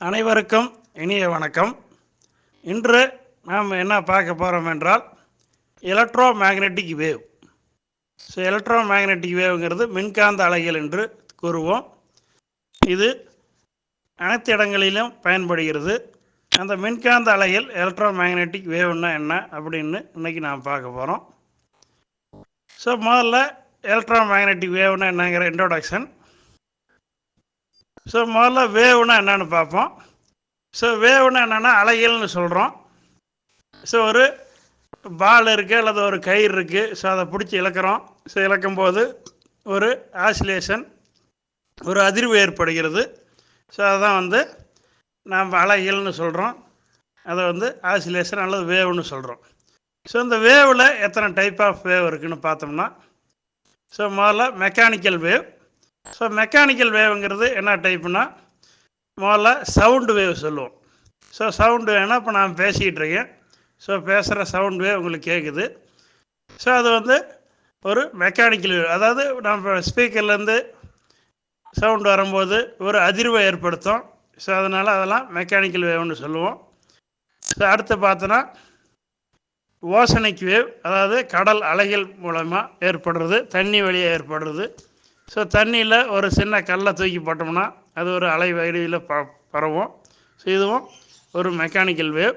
அனைவருக்கும் இனிய வணக்கம். இன்று நாம் என்ன பார்க்க போகிறோம் என்றால் electro magnetic wave so electro magnetic வேவ்ங்கிறது மின்காந்த அலைகள் என்று கூறுவோம். இது அனைத்து இடங்களிலும் பயன்படுகிறது. அந்த மின்காந்த அலைகள் எலக்ட்ரோ மேக்னெட்டிக் வேவ்னா என்ன அப்படின்னு இன்றைக்கி நாம் பார்க்க போகிறோம் ஸோ முதல்ல எலக்ட்ரோ மேக்னெட்டிக் வேவ்னா என்னங்கிற இன்ட்ரோடக்ஷன் ஸோ முதல்ல வேவ்னா என்னன்னு பார்ப்போம். ஸோ வேவ்னா என்னென்னா அலைகள்னு சொல்கிறோம் ஸோ ஒரு பால் இருக்குது அல்லது ஒரு கயிறு இருக்குது ஸோ அதை பிடிச்சி இழக்கிறோம். ஸோ இழக்கும்போது ஒரு ஆசிலேஷன் ஒரு அதிர்வு ஏற்படுகிறது. ஸோ அதுதான் வந்து நாம் அலைகள்னு சொல்கிறோம் அதை வந்து ஆசிலேஷன் அல்லது வேவ்னு சொல்கிறோம் ஸோ இந்த வேவில் எத்தனை டைப் ஆஃப் வேவ் இருக்குன்னு பார்த்தோம்னா ஸோ முதல்ல மெக்கானிக்கல் வேவ் ஸோ மெக்கானிக்கல் வேவ்ங்கிறது என்ன டைப்புனா முதல்ல சவுண்டு வேவ் சொல்லுவோம். ஸோ சவுண்டு வேணால் இப்போ நான் பேசிக்கிட்டு இருக்கேன். ஸோ பேசுகிற சவுண்ட் வேவ் உங்களுக்கு கேட்குது ஸோ அது வந்து ஒரு மெக்கானிக்கல் வேவ் அதாவது நம்ம ஸ்பீக்கர்லேருந்து சவுண்டு வரும்போது ஒரு அதிர்வை ஏற்படுத்தும். ஸோ அதனால் அதெல்லாம் மெக்கானிக்கல் வேவ்னு சொல்லுவோம். ஸோ அடுத்து பார்த்தோன்னா ஓசனிக் வேவ் அதாவது கடல் அலைகள் மூலமாக ஏற்படுறது தண்ணி வழியாக ஏற்படுறது. ஸோ தண்ணியில் ஒரு சின்ன கல்லை தூக்கி போட்டோம்னா அது ஒரு அலை வடிவில் ப பரவும். ஸோ இதுவும் ஒரு மெக்கானிக்கல் வேவ்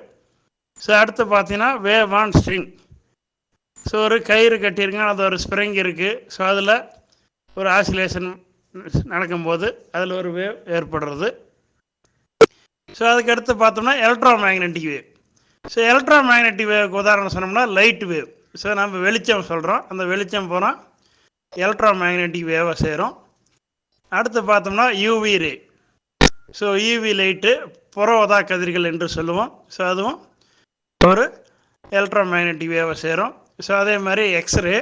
ஸோ அடுத்து பார்த்தீங்கன்னா வேவ் ஆன் ஸ்ட்ரிங் ஸோ ஒரு கயிறு கட்டியிருங்க அது ஒரு ஸ்ப்ரிங் இருக்குது ஸோ அதில் ஒரு ஆசிலேஷன் நடக்கும்போது அதில் ஒரு வேவ் ஏற்படுறது. ஸோ அதுக்கடுத்து பார்த்தோம்னா electro magnetic wave so electro magnetic வேவுக்கு உதாரணம் சொன்னோம்னா லைட் வேவ் ஸோ நம்ம வெளிச்சம் சொல்கிறோம் அந்த வெளிச்சம் போனால் எலக்ட்ரோ மேக்னெட்டிக் வேவை சேரும். அடுத்து பார்த்தோம்னா UV ray so UV light புறவதா கதிர்கள் என்று சொல்லுவோம். ஸோ அதுவும் ஒரு எலக்ட்ரோ மேக்னெட்டிக் வேவை சேரும். ஸோ அதே மாதிரி எக்ஸ்ரே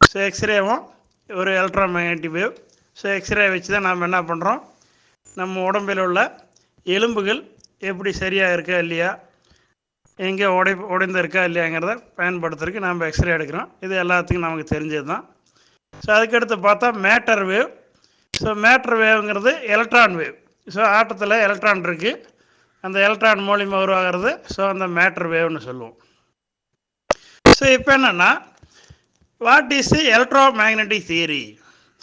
ஸோ எக்ஸ்ரேவும் ஒரு electromagnetic wave so x ray வச்சு தான் நாம் என்ன பண்ணுறோம் நம்ம உடம்பில் உள்ள எலும்புகள் எப்படி சரியாக இருக்கா இல்லையா? எங்கே உடை உடைந்திருக்கா இல்லையாங்கிறத பயன்படுத்துறதுக்கு நம்ம எக்ஸ்ரே எடுக்கிறோம். இது எல்லாத்துக்கும் நமக்கு தெரிஞ்சது தான் ஸோ அதுக்கடுத்து பார்த்தா மேட்டர் வேவ் ஸோ மேட்டர் வேவ்ங்கிறது எலக்ட்ரான் வேவ் ஸோ ஆட்டத்தில் எலக்ட்ரான் இருக்குது அந்த எலக்ட்ரான் மூலியமாக உருவாகிறது. ஸோ அந்த மேட்டர் வேவ்னு சொல்லுவோம். ஸோ இப்போ என்னென்னா what is the electromagnetic theory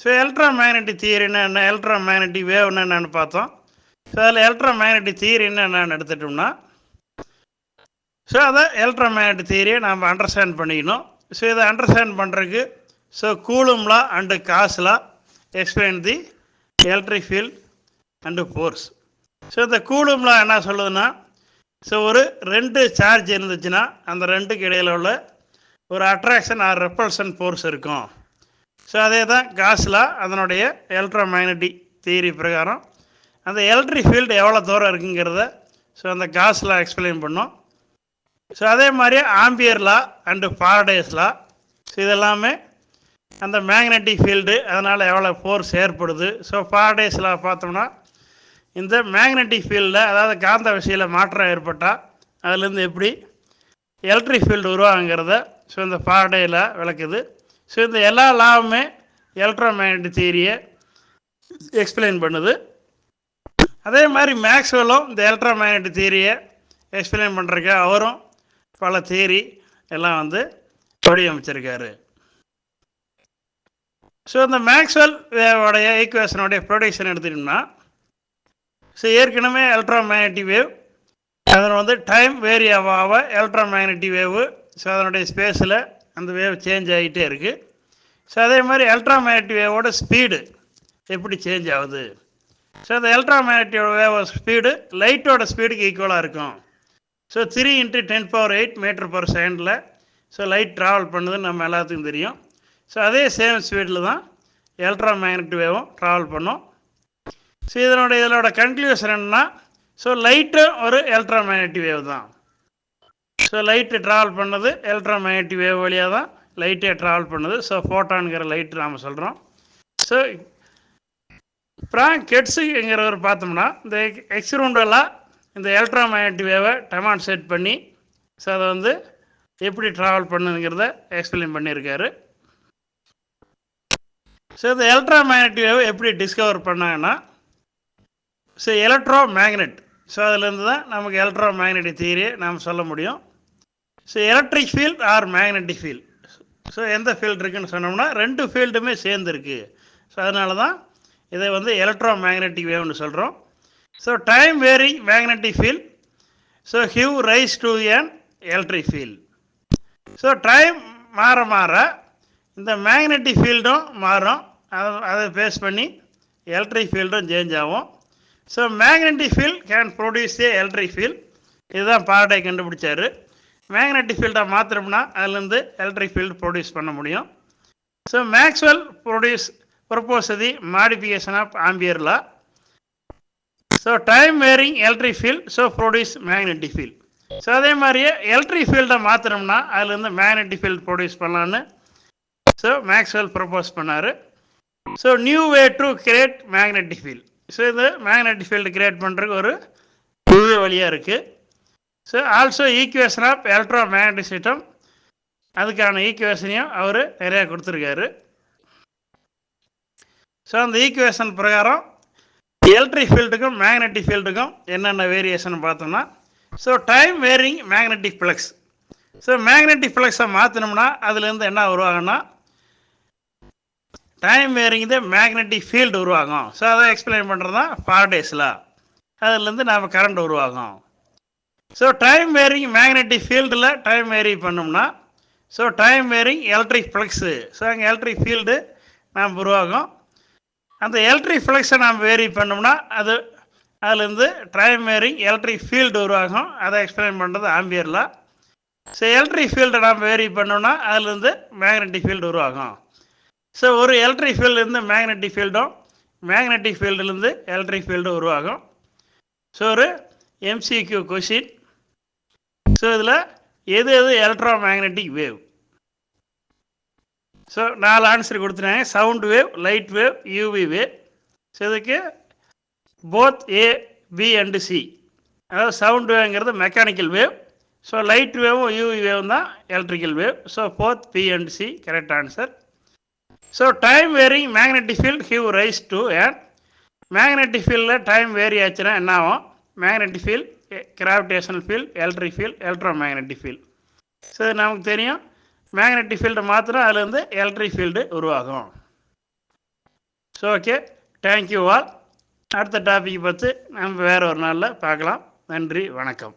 so electromagnetic தியரின்னா என்ன? எலக்ட்ரோ மேக்னட்டிக் வேவ்னு என்னென்னு பார்த்தோம். ஸோ அதில் எலக்ட்ரோ மேக்னெட்டிக் தியரின்னு என்னென்னு எடுத்துட்டோம்னா ஸோ அதை எலக்ட்ரோ மேக்னட்டிக் தியரியை நாம் அண்டர்ஸ்டாண்ட் பண்ணிக்கணும். ஸோ இதை அண்டர்ஸ்டாண்ட் பண்ணுறதுக்கு so Coulomb law and Gauss law explain the electric field and force so இந்த கூலும்லா என்ன சொல்லுதுன்னா ஸோ ஒரு ரெண்டு சார்ஜ் இருந்துச்சுன்னா அந்த ரெண்டுக்கு இடையில் உள்ள ஒரு அட்ராக்ஷன் ஆர் ரெப்பல்ஷன் ஃபோர்ஸ் இருக்கும். ஸோ அதே தான் காஸில் அதனுடைய எலக்ட்ரோ மேக்னட்டிக் தியரி பிரகாரம். அந்த எலக்ட்ரிக் ஃபீல்டு எவ்வளோ தூரம் இருக்குங்கிறத ஸோ அந்த காஸில் எக்ஸ்பிளைன் பண்ணோம். ஸோ அதே மாதிரி ஆம்பியர்லா அண்டு ஃபாரடேஸ்லா ஸோ இதெல்லாமே அந்த மேக்னெட்டிக் ஃபீல்டு அதனால் எவ்வளோ ஃபோர்ஸ் ஏற்படுது? ஸோ ஃபார்டேஸில் பார்த்தோம்னா இந்த மேக்னெட்டிக் ஃபீல்டில் அதாவது காந்த விசையில் மாற்றம் ஏற்பட்டால் அதுலேருந்து எப்படி? எலக்ட்ரிக் ஃபீல்டு உருவாகுங்கிறத ஸோ இந்த ஃபார்டேயில் விளக்குது. ஸோ இந்த எல்லா லாவுமே எலக்ட்ரோ மேக்னெட்டிக் தியரியை எக்ஸ்பிளைன் பண்ணுது. அதே மாதிரி மேக்ஸ்வெல்லும் இந்த எலக்ட்ரோ மேக்னெட்டிக் தியரியை எக்ஸ்பிளைன் பண்ணுறதுக்கு அவரும் பல தியரி எல்லாம் வந்து வடிவமைச்சிருக்காரு. ஸோ இந்த மேக்ஸ்வெல் உடைய ஈக்குவேஷனுடைய ப்ரொடக்ஷன் எடுத்துட்டோம்னா ஸோ ஏற்கனவே எலக்ட்ரோ மேக்னட்டிக் வேவ் அதில் வந்து டைம் வேரி ஆக ஆக எலக்ட்ரோ மேக்னட்டிக் வேவு ஸோ அதனுடைய ஸ்பேஸில் அந்த வேவ் சேஞ்ச் ஆகிட்டே இருக்குது ஸோ அதே மாதிரி எலக்ட்ரோ மேக்னட்டிக் வேவோட ஸ்பீடு எப்படி சேஞ்ச் ஆகுது? ஸோ அந்த எலக்ட்ரோ மேக்னட்டிக் வேவ் ஸ்பீடு லைட்டோட ஸ்பீடுக்கு ஈக்குவலாக இருக்கும். So three into ten power eight metre per செகண்டில் ஸோ லைட் ட்ராவல் பண்ணுதுன்னு நம்ம எல்லாத்துக்கும் தெரியும். ஸோ அதே சேம் ஸ்பீடில் தான் எலக்ட்ரா மேக்னெட் வேவும் ட்ராவல் பண்ணும். ஸோ இதனோட இதனோட கன்க்ளூஷன் என்னன்னா ஸோ லைட்டும் ஒரு எலக்ட்ரா மேக்னெட்டிக் வேவ் தான். ஸோ லைட்டு ட்ராவல் பண்ணது எலக்ட்ரா மேக்னெட்டிக் வேவ் வழியாக தான் லைட்டே ட்ராவல் பண்ணுது. ஸோ ஃபோட்டான்கிற லைட்டு நாம் சொல்கிறோம் ஸோ அப்புறம் கெட்ஸுங்கிறவர் பார்த்தோம்னா இந்த எக்ஸ்ரூண்டெல்லாம் இந்த எலக்ட்ரா மேக்னெட்டிக் வேவை டெமான்ஸ்ட்ரேட் பண்ணி ஸோ அதை வந்து எப்படி ட்ராவல் பண்ணுங்கிறத எக்ஸ்பிளைன் பண்ணியிருக்காரு. ஸோ இந்த எலக்ட்ரோ மேக்னெட்டிக் வேவ் எப்படி டிஸ்கவர் பண்ணாங்கன்னா ஸோ எலக்ட்ரோ மேக்னெட் ஸோ அதுலேருந்து தான் நமக்கு எலக்ட்ரோ மேக்னெட்டிக் தியரியை நாம் சொல்ல முடியும். So electric field or magnetic field so எந்த ஃபீல்டு இருக்குன்னு சொன்னோம்னா ரெண்டு ஃபீல்டுமே சேர்ந்துருக்கு. ஸோ அதனால தான் இதை வந்து எலக்ட்ரோ மேக்னெட்டிக் வேவ்னு சொல்கிறோம் so time varying magnetic field so give rise to an electric field so time மாற மாற இந்த மேக்னெட்டிக் ஃபீல்டும் மாறும். அதை அதை பேஸ் பண்ணி எலக்ட்ரிக் ஃபீல்டும் சேஞ்ச் ஆகும். So magnetic field can produce a electric field இதுதான் பாரடை கண்டுபிடிச்சார். மேக்னெட்டிக் ஃபீல்டை மாத்திரம்னா அதுலேருந்து எலக்ட்ரிக் ஃபீல்டு ப்ரொடியூஸ் பண்ண முடியும். So Maxwell produce propose the modification of Ampere law so time varying electric field so produce magnetic field so அதே மாதிரியே electric ஃபீல்டை மாத்திரம்னா அதுலேருந்து மேக்னெட்டிக் ஃபீல்டு ப்ரொடியூஸ் பண்ணலான்னு ஸோ மேக்ஸ்வெல் ப்ரப்போஸ் பண்ணார். So new way to create magnetic field so இது magnetic field create பண்ணுறதுக்கு ஒரு புது வழியாக இருக்குது so also equation of electromagnetic system அதுக்கான ஈக்குவேஷனையும் அவர் நிறையா கொடுத்துருக்காரு. ஸோ அந்த ஈக்குவேஷன் பிரகாரம் எலக்ட்ரிக் ஃபீல்டுக்கும் மேக்னெட்டிக் ஃபீல்டுக்கும் என்னென்ன வேரியேஷன் பார்த்தோம்னா so time varying magnetic flux so magnetic ஃப்ளக்ஸை மாற்றினோம்னா அதுலேருந்து என்ன உருவாகும்னா டைம் வேரிங் தான் மேக்னெட்டிக் ஃபீல்டு உருவாகும். ஸோ அதை எக்ஸ்பிளைன் பண்ணுறது தான் ஃபார்டேஸில் அதுலேருந்து நாம் கரண்ட் உருவாகும். ஸோ டைம் வேரிங் மேக்னெட்டிக் ஃபீல்டில் டைம் வேரி பண்ணோம்னா so time varying electric flux so அங்கே எலக்ட்ரிக் ஃபீல்டு நாம் உருவாகும். அந்த எலக்ட்ரிக் ஃப்ளக்ஸை நாம் வேரி பண்ணோம்னா அது அதுலேருந்து டைம் வேரிங் எலக்ட்ரிக் ஃபீல்டு உருவாகும். அதை எக்ஸ்பிளைன் பண்ணுறது ஆம்பியரில். ஸோ எலக்ட்ரிக் ஃபீல்டை நாம் வேரி பண்ணோம்னா அதுலேருந்து மேக்னெட்டிக் ஃபீல்டு உருவாகும். ஸோ ஒரு எலக்ட்ரிக் ஃபீல்டுலேருந்து மேக்னெட்டிக் ஃபீல்டும் மேக்னெட்டிக் ஃபீல்டுலேருந்து எலக்ட்ரிக் ஃபீல்டும் உருவாகும். ஸோ ஒரு எம்சிக்யூ கொஷின் ஸோ இதில் எது எது எலக்ட்ரோ மேக்னெட்டிக் வேவ் ஸோ நாலு ஆன்சர் கொடுத்துட்டாங்க sound wave light wave UV wave so இதுக்கு both A B and C அதாவது சவுண்ட் வேவ்ங்கிறது மெக்கானிக்கல் வேவ் ஸோ லைட் வேவும் யூவி வேவும் தான் electrical wave so both B and C correct answer so time varying magnetic field give rise to an magnetic ஃபீல்டில் time vary ஆச்சுன்னா என்ன ஆகும் magnetic field gravitational field electric field electro magnetic field so இது நமக்கு தெரியும். Magnetic ஃபீல்டை மாத்திரம் அதுலேருந்து எலக்ட்ரிக் ஃபீல்டு உருவாகும். So okay thank you all அடுத்த டாபிக் பார்த்து நம்ம வேறு ஒரு நாளில் பார்க்கலாம். நன்றி வணக்கம்.